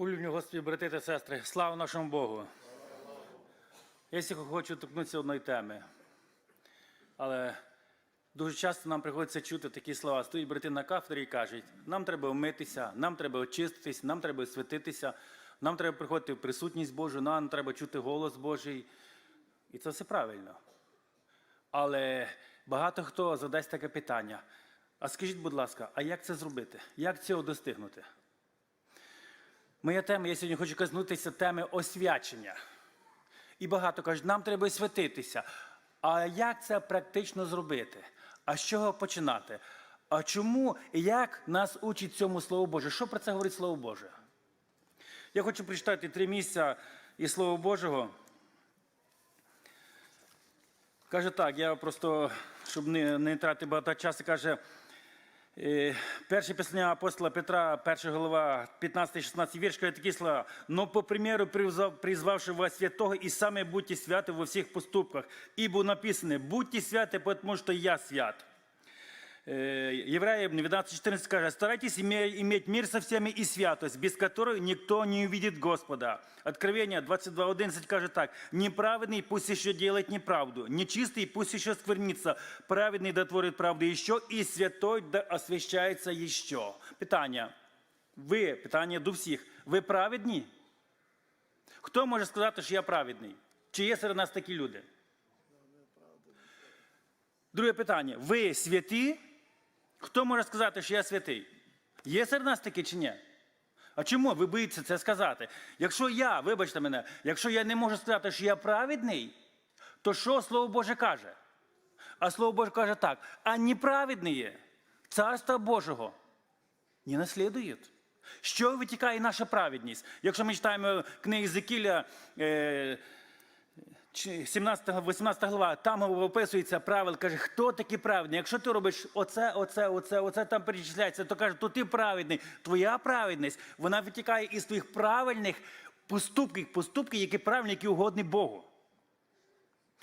Улюблені Господі, брати та сестри, слава нашому Богу. Я сьогодні хочу торкнутися одної теми. Але дуже часто нам приходиться чути такі слова. Стоїть брати на кафедрі і кажуть, нам треба вмитися, нам треба очиститись, нам треба святитися, нам треба приходити в присутність Божу, нам треба чути голос Божий. І це все правильно. Але багато хто задасть таке питання. А скажіть, будь ласка, а як це зробити? Як цього достигнути? Моя тема, я сьогодні хочу коснутися теми освячення. І багато кажуть, нам треба святитися. А як це практично зробити? А з чого починати? А чому і як нас учить цьому Слово Боже? Що про це говорить Слово Боже? Я хочу прочитати три місця із Слова Божого. Каже так, я просто, щоб не, не тратити багато часу, каже, перше пісня апостола Петра, перша голова, 15-16 вірш, каже такі слова. «Но по примеру призвав, призвавши вас святого, і саме будьте святи во всіх поступках, ібо написано, будьте святи, тому що я свят». Э, Евреям 12.14 скажет, старайтесь име- иметь мир со всеми и святость, без которой никто не увидит Господа. Откровение 22.11 скажет так, неправедный пусть еще делает неправду, нечистый пусть еще сквернится, праведный да творит правду еще, и святой да освящается еще. Питання. Ви, питання до всіх, ви праведні? Хто може сказати, що я праведний? Чи є серед нас такі люди? Друге питання. Ви святі? Хто може сказати, що я святий? Є серед нас такі чи ні? А чому ви боїтеся це сказати? Якщо я, вибачте мене, якщо я не можу сказати, що я праведний, то що Слово Боже каже? А Слово Боже каже так: а неправедні Царства Божого не наслідують. Що витікає наша праведність? Якщо ми читаємо книги Зекіля, е, чи 17, 18 глава, там описується правил, каже, хто такий праведний. Якщо ти робиш оце, оце, оце, оце там перечисляється, то каже, то ти праведний. Твоя праведність, вона витікає із твоїх правильних поступків, поступків, які правильні, які угодні Богу.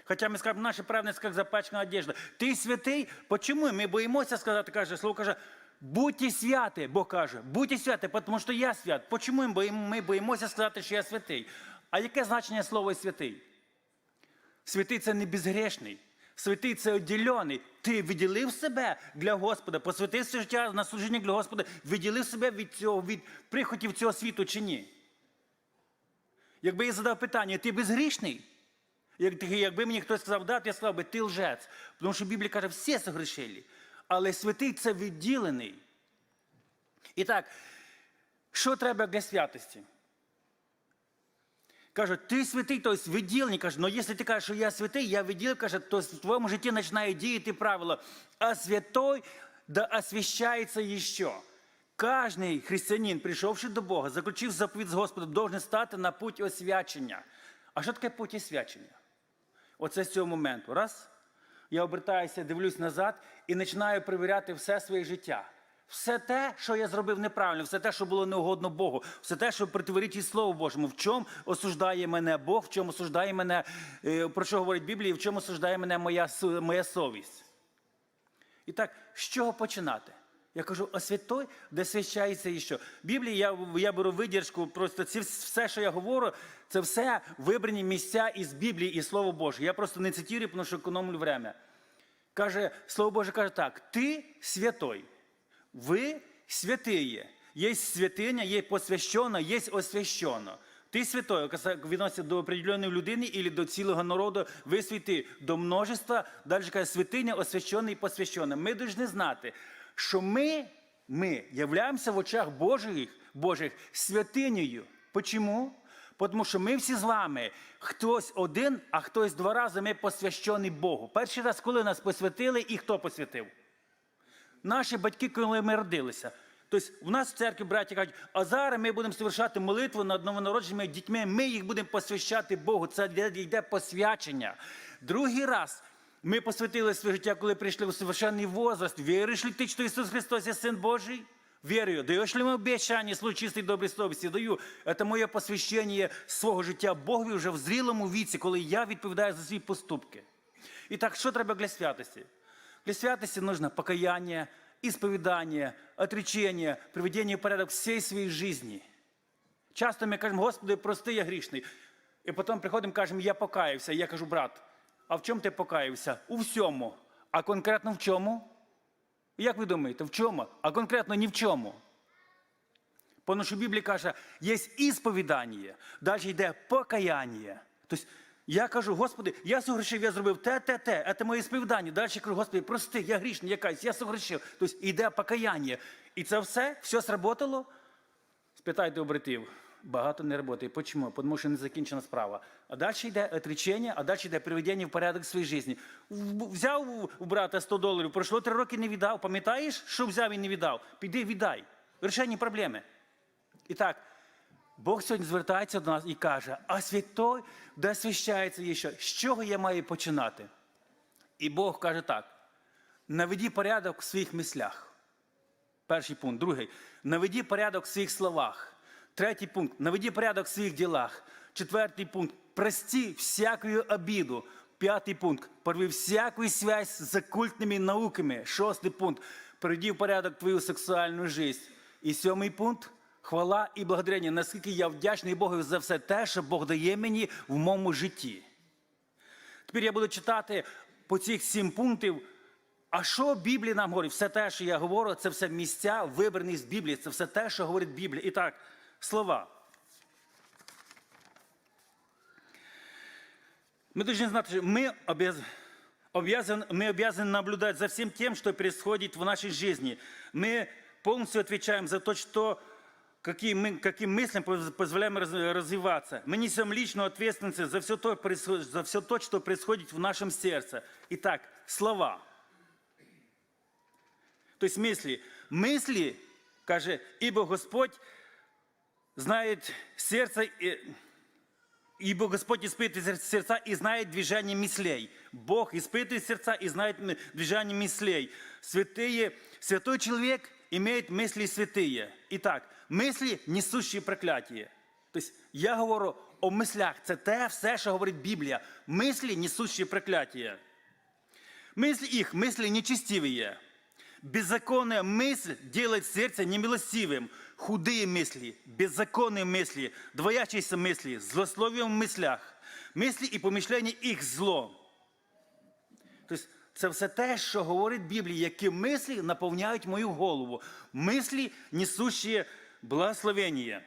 Хоча ми скажемо, наша праведність, як запачкана одежда. Ти святий, почому? Ми боїмося сказати, каже, слово каже, будьте святі, Бог каже, будьте святі, тому що я свят. Почому ми боїмося сказати, що я святий? А яке значення слова святий? Святий це не безгрешний. Святий це відділений. Ти відділив себе для Господа, посвятив своє життя на служіння для Господа, відділив себе від цього, від прихотів цього світу чи ні? Якби я задав питання, ти безгрішний? Як- Якби мені хтось сказав, да, я сказав би, ти лжець. Тому що Біблія каже, всі согрешили. Але святий це відділений. І так, що треба для святості? Кажуть, ти святий, тобто відділений. Каже, ну якщо ти кажеш, що я святий, я відділив, каже, то в твоєму житті починає діяти правило. А святой да освящається ще. Кожний християнин, прийшовши до Бога, заключив заповідь з Господом, должен стати на путь освячення. А що таке путь освячення? Оце з цього моменту. Раз. Я обертаюся, дивлюсь назад і починаю перевіряти все своє життя. Все те, що я зробив неправильно, все те, що було неугодно Богу, все те, що противоречить Слову Божому, в чому осуждає мене Бог, в чому осуждає мене, е, про що говорить Біблія, і в чому осуждає мене моя, моя совість. І так, з чого починати? Я кажу, а святой, де свящається і що? Біблії я, я беру видержку, просто ці, все, що я говорю, це все вибрані місця із Біблії і Слово Боже. Я просто не цитую, тому що економлю время. Каже, Слово Боже каже так: ти святой, ви святиє. Є святиня, є посвящено, є освящено. Ти святой, відноситься до определеної людини або до цілого народу, ви святі, до множества, далі каже, святиня, освящена і посвящена. Ми повинні знати, що ми, ми являємося в очах Божих, Божих святинею. Почому? Тому що ми всі з вами, хтось один, а хтось два рази ми посвящені Богу. Перший раз, коли нас посвятили, і хто посвятив? Наші батьки, коли ми родилися. Тобто в нас в церкві браті кажуть, а зараз ми будемо совершати молитву над новонародженими дітьми, ми їх будемо посвящати Богу. Це йде- посвячення. Другий раз ми посвятили своє життя, коли прийшли в совершенний возраст. Віриш ли ти, що Ісус Христос є Син Божий? Верю. Даєш ли ми обіцяння, слух чистий добрий совісті? Даю. Це моє посвящення свого життя Богові вже в зрілому віці, коли я відповідаю за свої поступки. І так, що треба для святості? Для святости нужно покаяние, исповедание, отречение, приведение в порядок всей своей жизни. Часто ми кажемо, Господи, прости, я грішний. І потім приходимо, кажемо, я покаявся. І я кажу, брат, а в чому ти покаявся? У всьому. А конкретно в чому? Як ви думаєте, в чому? А конкретно ні в чому. Тому що Біблія каже, є ісповідання, далі йде покаяння. Тобто я кажу, Господи, я согрішив, я зробив те, те, те, це моє сповідання. Далі кажу, Господи, прости, я грішний, я каюсь, я согрішив. Тобто йде покаяння. І це все, все сработало. Спитайте у братів. Багато не працює. Чому? Тому що не закінчена справа. А далі йде отречення, а далі йде приведення в порядок своєї житті. Взяв у- брата 100 доларів, пройшло 3 роки не віддав. Пам'ятаєш, що взяв і не віддав? Піди віддай. Рішення проблеми. І так, Бог сьогодні звертається до нас і каже, а святой де освящається є що? З чого я маю починати? І Бог каже так: наведі порядок в своїх мислях. Перший пункт. Другий. Наведі порядок в своїх словах. Третій пункт. Наведі порядок в своїх ділах. Четвертий пункт. Прости всякую обіду. П'ятий пункт. Порви всякую связь з оккультними науками. Шостий пункт. Приведи в порядок твою сексуальну жизнь. І сьомий пункт Хвала і благодарення. Наскільки я вдячний Богу за все те, що Бог дає мені в моєму житті. Тепер я буду читати по цих сім пунктів. А що Біблія нам говорить? Все те, що я говорю, це все місця, вибрані з Біблії, це все те, що говорить Біблія. І так, слова. Мы должны знать, что мы обяз- обязаны, мы обязаны наблюдать за всем тем, что происходит в нашей жизни. Мы полностью отвечаем за то, что какие мы, каким мыслям поз- позволяем раз- развиваться. Мы несем личную ответственность за все, то, происход- за все то, что происходит в нашем сердце. Итак, слова. То есть мысли. Мысли, каже, ибо Господь знает сердце, и- ибо Господь испытывает сердца и знает движение мыслей. Бог испытывает сердца и знает м- движение мыслей. Святые, святой человек имеет мысли святые. Итак, мысли, несущие проклятие. Тобто я говорю о мислях. Це те все, що говорить Біблія. Мислі, несущие проклятие. Мысли их, мысли нечестивые. Беззаконная мысль делает сердце немилостивым. Худые мысли, беззаконные мысли, двоящиеся мысли, злословием в мыслях. Мысли і помишлення їх зло. Тобто це все те, що говорить Біблія, які мислі наповняють мою голову. Мислі, несущие благословення.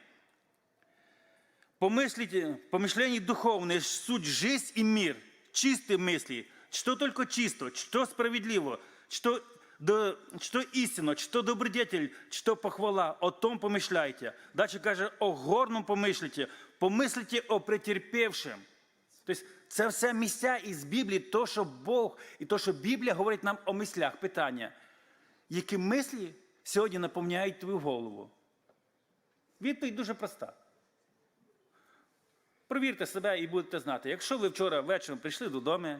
Помыслите, помышления духовные, суть жизнь и мир, чистые мысли, что только чисто, что справедливо, что, да, что истинно, что добродетель, что похвала, о том помышляйте. Дальше каже, о горном помышлите, помыслите о претерпевшем. Тобто це все місця із Біблії, то, що Бог і то, що Біблія говорить нам о мислях. Питання, які мислі сьогодні наповняють твою голову? Відповідь дуже проста. Провірте себе і будете знати, якщо ви вчора вечором прийшли додому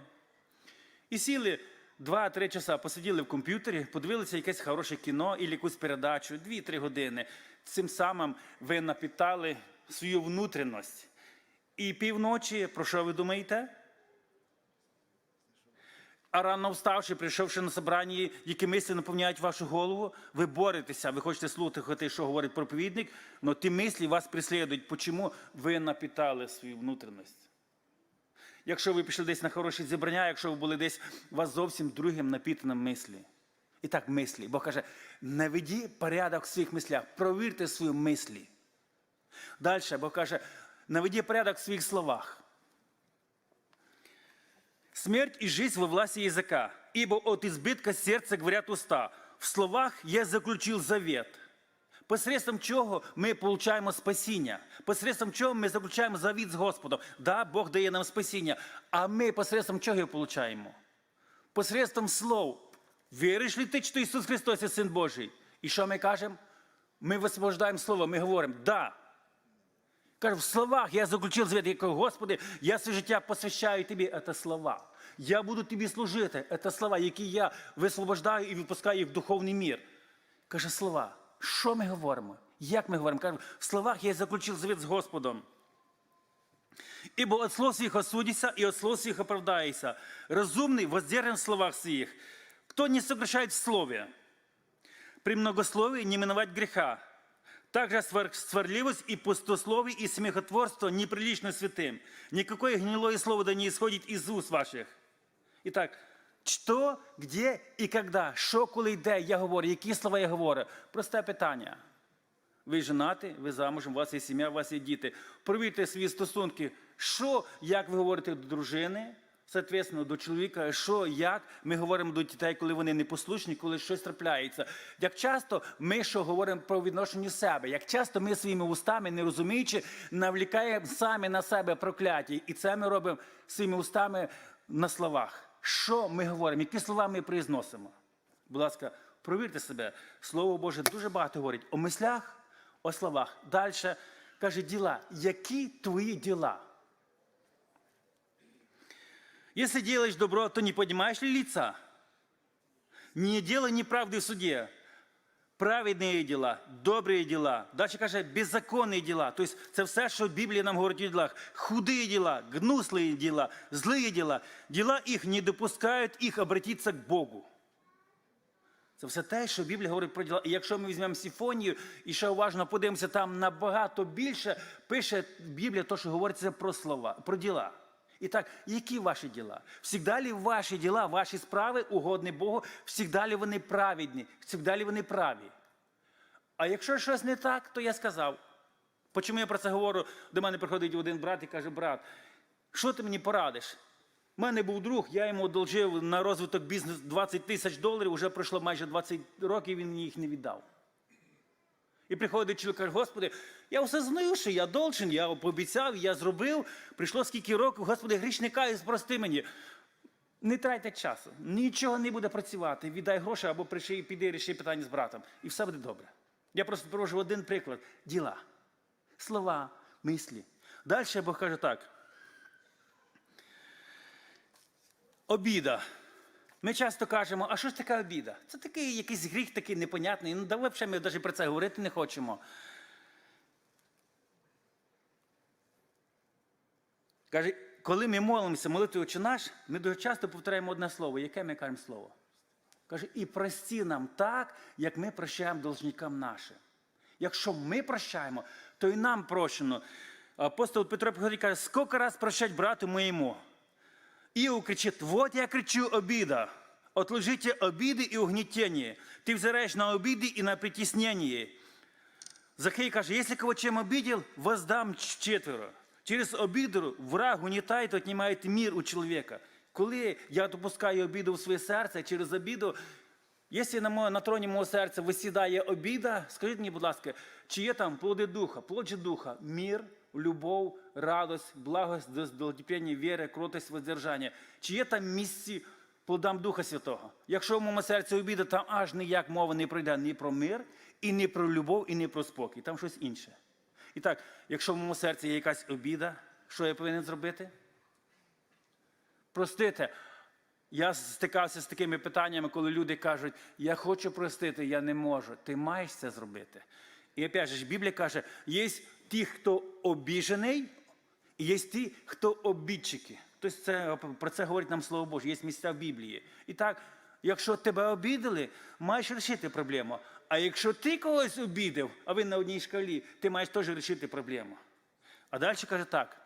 і сіли 2-3 часа, посиділи в комп'ютері, подивилися якесь хороше кіно або якусь передачу, 2-3 години. Цим самим ви напітали свою внутрішність. І півночі, про що ви думаєте? А рано вставши, прийшовши на собрання, які мислі наповняють вашу голову, ви боретеся, ви хочете слухати, що говорить проповідник, але ті мислі вас преслідують. Чому ви напітали свою внутрішність? Якщо ви пішли десь на хороші зібрання, якщо ви були десь у вас зовсім другим напітаним мислі. І так мислі. Бог каже, наведі порядок в своїх мислях, провірте свої мислі. Далі Бог каже, наведі порядок в своїх словах. Смерть и жизнь во власти языка, ибо от избытка сердца говорят уста. В словах я заключил завет. Посредством чого ми получаємо спасіння, посредством чого ми заключаємо завіт з Господом. Да, Бог дає нам спасіння, а ми посредством чого його получаємо? Посредством слов. Віриш ли ти, що Ісус Христос є Син Божий? І що ми кажемо? Ми висвобождаємо слово, ми говоримо, да, Каже, в словах я заключив завет, я кажу, Господи, я все життя посвящаю Тобі, це слова. Я буду Тобі служити, це слова, які я висвобождаю і випускаю їх в духовний мір. Каже, слова. Що ми говоримо? Як ми говоримо? Каже, в словах я заключив завет з Господом. Ибо от слов своих осудится, и от слов своих оправдается. Разумный воздержан в словах своих. Кто не сокращает в слове? При многословии не миновать греха. Также свар- сварливость и пустословие и смехотворство неприлично святым. Никакое гнилое слово да не исходит из уст ваших. Итак, що, де і коли, що, коли йде, я говорю, які слова я говорю? Просте питання. Ви женаті, ви замужем, у вас є сім'я, у вас є діти. Провірте свої стосунки, що, як ви говорите до дружини, соответственно, до чоловіка, що, як ми говоримо до дітей, коли вони непослушні, коли щось трапляється. Як часто ми що говоримо про відношення себе, як часто ми своїми устами, не розуміючи, навлікаємо самі на себе прокляття. І це ми робимо своїми устами на словах. Що ми говоримо, які слова ми произносимо? Будь ласка, провірте себе. Слово Боже дуже багато говорить о мислях, о словах. Далі каже діла. Які твої діла? Если делаешь добро, то не поднимаешь ли лица? Не делай неправды в суде. Праведні діла, добрі діла. Далі каже, беззаконні діла. Тобто це все, що Біблія нам говорить у ділах. Худі діла, гнуслі діла, злі діла. Діла їх не допускають їх обратитися к Богу. Це все те, що Біблія говорить про діла. І якщо ми візьмемо Сіфонію і ще уважно подивимося, там набагато більше пише Біблія, то, що говориться про слова, про діла. І так, які ваші діла? Всігда ли ваші діла, ваші справи угодні Богу, всігда ли вони праведні, всігда ли вони праві? А якщо щось не так, то я сказав. Почому я про це говорю? До мене приходить один брат і каже: брат, що ти мені порадиш? У мене був друг, я йому одолжив на розвиток бізнесу 20 тисяч доларів, вже пройшло майже 20 років, він їх не віддав. І приходить чоловік каже, Господи, я все знаю, що я должен, я пообіцяв, я зробив. Прийшло скільки років, Господи, грішника, прости мені. Не трайте часу, нічого не буде працювати. Віддай гроші або приши, піди ріши питання з братом. І все буде добре. Я просто привожу один приклад: діла, слова, мислі. Далі Бог каже так. Обіда. Ми часто кажемо, а що ж таке обіда? Це такий якийсь гріх такий непонятний. Ну, давай взагалі ми навіть про це говорити не хочемо. Каже, коли ми молимося молитвою «Отче наш, ми дуже часто повторяємо одне слово. Яке ми кажемо слово? Каже, і прості нам так, як ми прощаємо должникам нашим. Якщо ми прощаємо, то і нам прощено. Апостол Петро каже, скільки раз прощать брату моєму? Иов кричит, вот я кричу обида. Отложите обиды и угнетение. Ты взираешь на обиды и на притеснение. Захей каже, если кого чем обидел, воздам четверо. Через обіду враг угнетає, отнімає мир у чоловіка. Коли я допускаю обіду в своє серце, через обіду, якщо на, моє, на троні мого серця висідає обіда, скажіть мені, будь ласка, чи є там плоди духа? Плоди духа, мир, любов, радость, благость, долготерпіння, віра, кротость, воздержання. Чи є там місці плодам Духа Святого? Якщо в моєму серці обіда, там аж ніяк мова не пройде ні про мир, і не про любов, і не про спокій. Там щось інше. І так, якщо в моєму серці є якась обіда, що я повинен зробити? Простите. Я стикався з такими питаннями, коли люди кажуть, я хочу простити, я не можу. Ти маєш це зробити. І опять же, Біблія каже, є ті, хто обіжений, і є ті, хто обідчики. Тобто це, про це говорить нам Слово Боже, є місця в Біблії. І так, якщо тебе обідали, маєш вирішити проблему. А якщо ти когось обідав, а ви на одній шкалі, ти маєш теж вирішити проблему. А далі каже так.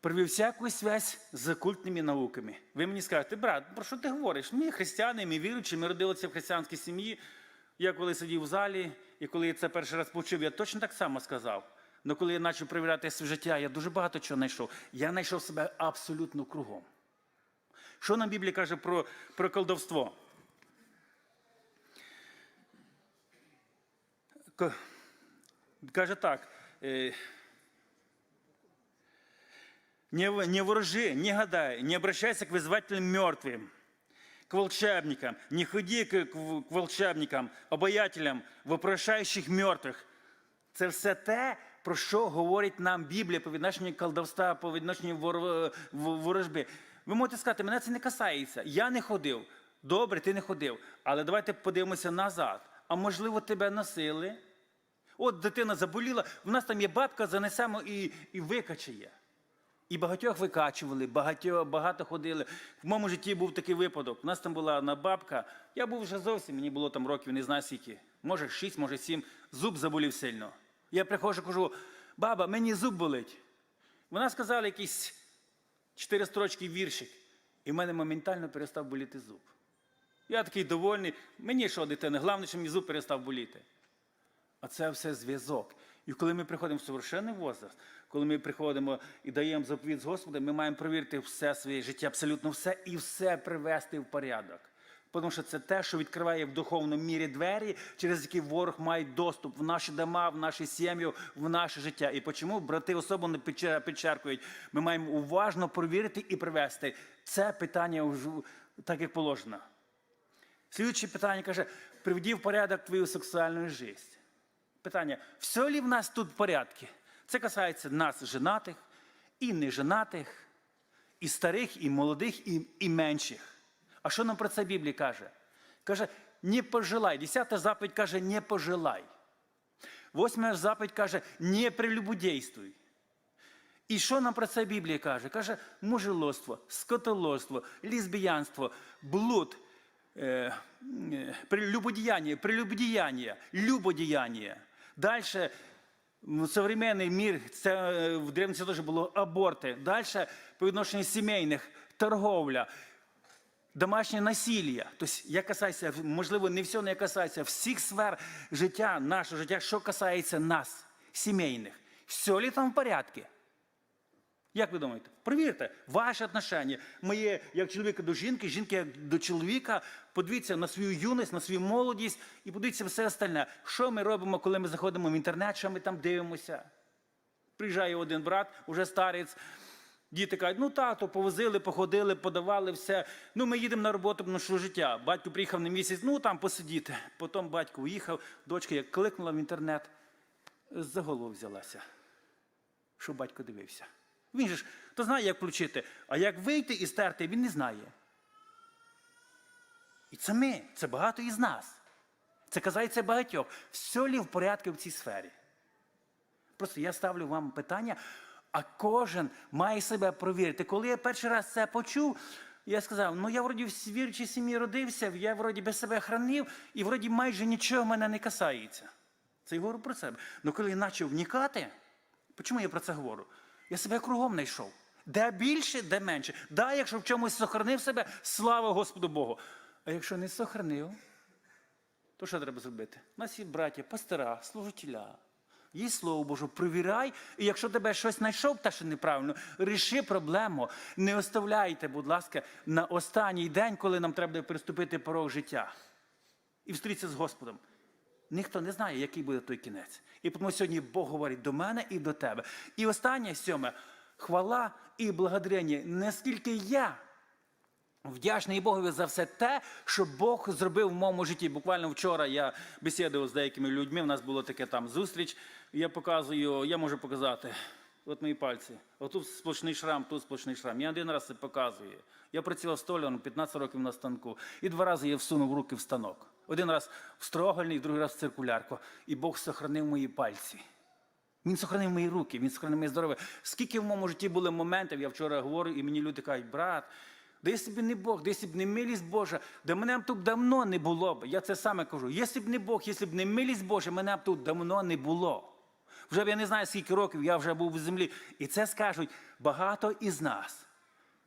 Привів всяку связь з окультними науками. Ви мені скажете, брат, про що ти говориш? Ми християни, ми віруючі, ми родилися в християнській сім'ї. Я коли сидів в залі, і коли я це перший раз почув, я точно так само сказав. Але коли я почав перевіряти своє життя, я дуже багато чого знайшов. Я знайшов себе абсолютно кругом. Що нам Біблія каже про, про колдовство? К- Каже так. е, Не, в- не ворожи, не гадай, не обращайся к вызывателям мертвым, к волшебникам, не ходи к, к волшебникам, обаятелям, вопрошаючих мертвих. Це все те, про що говорить нам Біблія по відношенню колдовства, по відношенню вор- ворожби. Ви можете сказати, мене це не касається. Я не ходив. Добре, ти не ходив. Але давайте подивимося назад. А можливо, тебе носили. От дитина заболіла, в нас там є бабка, занесемо і, і викачає. І багатьох викачували, багатьо, багато ходили. В моєму житті був такий випадок. У нас там була одна бабка. Я був вже зовсім, мені було там років, не знаю скільки. Може, шість, може, сім. Зуб заболів сильно. Я приходжу, кажу, баба, мені зуб болить. Вона сказала якийсь чотири строчки віршик. І в мене моментально перестав боліти зуб. Я такий довольний. Мені що, дитина, головне, що мій зуб перестав боліти. А це все зв'язок. І коли ми приходимо в совершенний возраст, коли ми приходимо і даємо заповідь з Господом, ми маємо перевірити все своє життя, абсолютно все, і все привести в порядок. Тому що це те, що відкриває в духовному мірі двері, через які ворог має доступ в наші дома, в наші сім'ї, в наше життя. І чому брати особливо підчер- підчеркують, ми маємо уважно перевірити і привести це питання так, як положено. Слідуюче питання каже: приведи в порядок твою сексуальну життя. Питання: все ли в нас тут в порядку? Це касається нас, женатих, і неженатих, і старих, і молодих, і, і менших. А що нам про це Біблія каже? Каже, не пожелай. Десята заповідь каже, не пожелай. Восьма заповідь каже, не прелюбодействуй. І що нам про це Біблія каже? Каже, мужелоство, скотоложство, лесбіянство, блуд, е, е, прелюбодіяння, прелюбодіяння, любодіяння. Далі в современний мір, це е, в древності теж було аборти. Далі по відношенню сімейних, торговля, домашнє насилля. Тобто, я касаюся, можливо, не все не касається всіх сфер життя, нашого життя, що касається нас, сімейних. Все ли там в порядку? Як ви думаєте? Провірте, ваші отношення, моє як чоловіка до жінки, жінки як до чоловіка. Подивіться на свою юність, на свою молодість і подивіться все остальне. Що ми робимо, коли ми заходимо в інтернет, що ми там дивимося? Приїжджає один брат, уже старець. Діти кажуть, ну тато, повозили, походили, подавали все. Ну, ми їдемо на роботу, ну що життя. Батько приїхав на місяць, ну там посидіти. Потім батько уїхав, дочка як кликнула в інтернет, за голову взялася, що батько дивився. Він же ж то знає, як включити, а як вийти і стерти, він не знає. І це ми, це багато із нас. Це казається багатьох. Все ли в порядку в цій сфері? Просто я ставлю вам питання, а кожен має себе провірити. Коли я перший раз це почув, я сказав: ну я вроді в вірчій сім'ї родився, я вроді без себе хранив, і вроді майже нічого мене не касається. Це я говорю про себе. Ну коли я почав вникати, чому я про це говорю? Я себе кругом знайшов. Де більше, де менше. Да, якщо в чомусь сохранив себе, слава Господу Богу. А якщо не сохранив, то що треба зробити? У нас є браття, пастора, служителя. Є слово Боже, провіряй, і якщо тебе щось знайшов, те, що неправильно, ріши проблему. Не оставляйте, будь ласка, на останній день, коли нам треба буде приступити порог життя. І встрітися з Господом. Ніхто не знає, який буде той кінець. І тому сьогодні Бог говорить до мене і до тебе. І останнє сьоме хвала і благодарення. Наскільки я вдячний Богові за все те, що Бог зробив в моєму житті. Буквально вчора я бесідував з деякими людьми. У нас була таке там зустріч. Я показую, я можу показати. От мої пальці. Отут сплошний шрам, тут сплошний шрам. Я один раз це показую. Я працював столяром 15 років на станку. І два рази я всунув руки в станок. Один раз в строгальний, другий раз в циркулярку. І Бог сохранив мої пальці. Він сохранив мої руки, він сохранив моє здоров'я. Скільки в моєму житті було моментів, я вчора говорю, і мені люди кажуть, брат, да якщо б не Бог, якщо б не милість Божа, да мене б тут давно не було б. Я це саме кажу. Якщо б не Бог, якщо б не милість Божа, мене б тут давно не було. Вже я не знаю, скільки років я вже був в землі. І це скажуть багато із нас.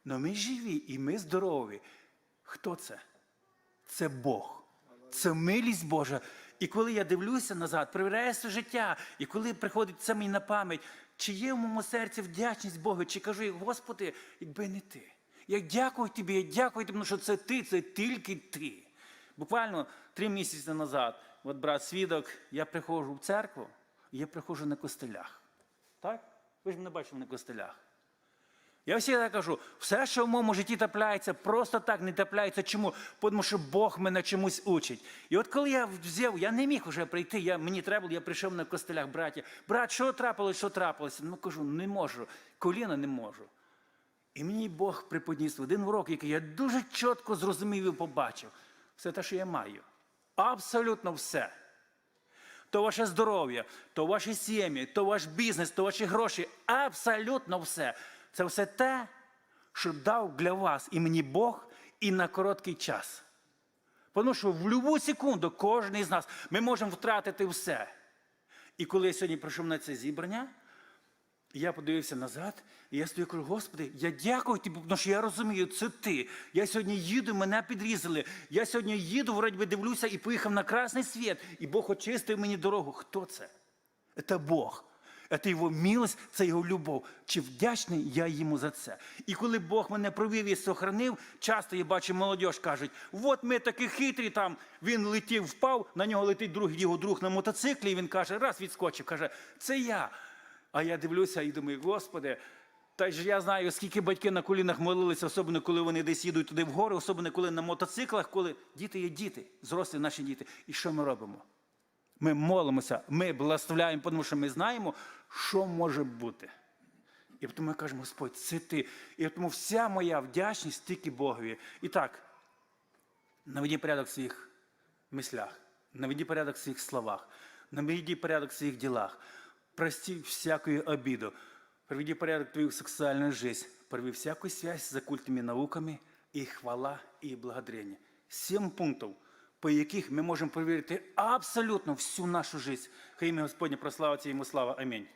Но ми живі і ми здорові. Хто це? Це Бог. Це милість Божа. І коли я дивлюся назад, перевіряю своє життя, і коли приходить це мені на пам'ять, чи є в моєму серці вдячність Богу, чи кажу, Господи, якби не ти. Я дякую тобі, я дякую тобі, що це ти, це тільки ти. Буквально три місяці назад, от брат свідок, я приходжу в церкву, і я приходжу на костелях. Так? Ви ж мене бачили на костелях. Я завжди кажу, все, що в моєму житті трапляється, просто так не трапляється. Чому? Тому що Бог мене чомусь учить. І от коли я взяв, я не міг вже прийти, я, мені треба було, я прийшов на костелях, браття. Брат, що трапилось, що трапилося? Ну кажу, не можу, коліна не можу. І мені Бог приподніс один урок, який я дуже чітко зрозумів і побачив. Все те, що я маю. Абсолютно все. То ваше здоров'я, то ваші сім'ї, то ваш бізнес, то ваші гроші. Абсолютно все. Це все те, що дав для вас і мені Бог і на короткий час. Тому що в будь-яку секунду кожен із нас ми можемо втратити все. І коли я сьогодні прийшов на це зібрання, я подивився назад, і я стою кажу, Господи, я дякую тобі, тому що я розумію, це ти. Я сьогодні їду, мене підрізали. Я сьогодні їду, вроді би дивлюся і поїхав на красний світ, і Бог очистив мені дорогу. Хто це? Це Бог. Це його милость, це його любов. Чи вдячний я йому за це? І коли Бог мене провів і сохранив, часто я бачу молодь кажуть, от ми такі хитрі, там він летів, впав, на нього летить другий його друг на мотоциклі, і він каже, раз відскочив, каже, це я. А я дивлюся і думаю, Господи, та ж я знаю, скільки батьки на колінах молилися, особливо коли вони десь їдуть туди вгору, особливо коли на мотоциклах, коли діти є діти, зрослі наші діти. І що ми робимо? Ми молимося, ми благословляємо, тому що ми знаємо, що може бути. І тому ми кажемо, Господь, це ти. І тому вся моя вдячність тільки Богові. І так, наведі порядок в своїх мислях, наведі порядок в своїх словах, наведі порядок в своїх ділах. Прости всякую обиду. Приведи порядок твою сексуальную жизнь. Порви всякую связь с оккультными науками и хвала и благодарение. Сім пунктів, по яких ми можемо перевірити абсолютно всю нашу життя. Хай ім'я Господнє прославиться йому слава. Амінь.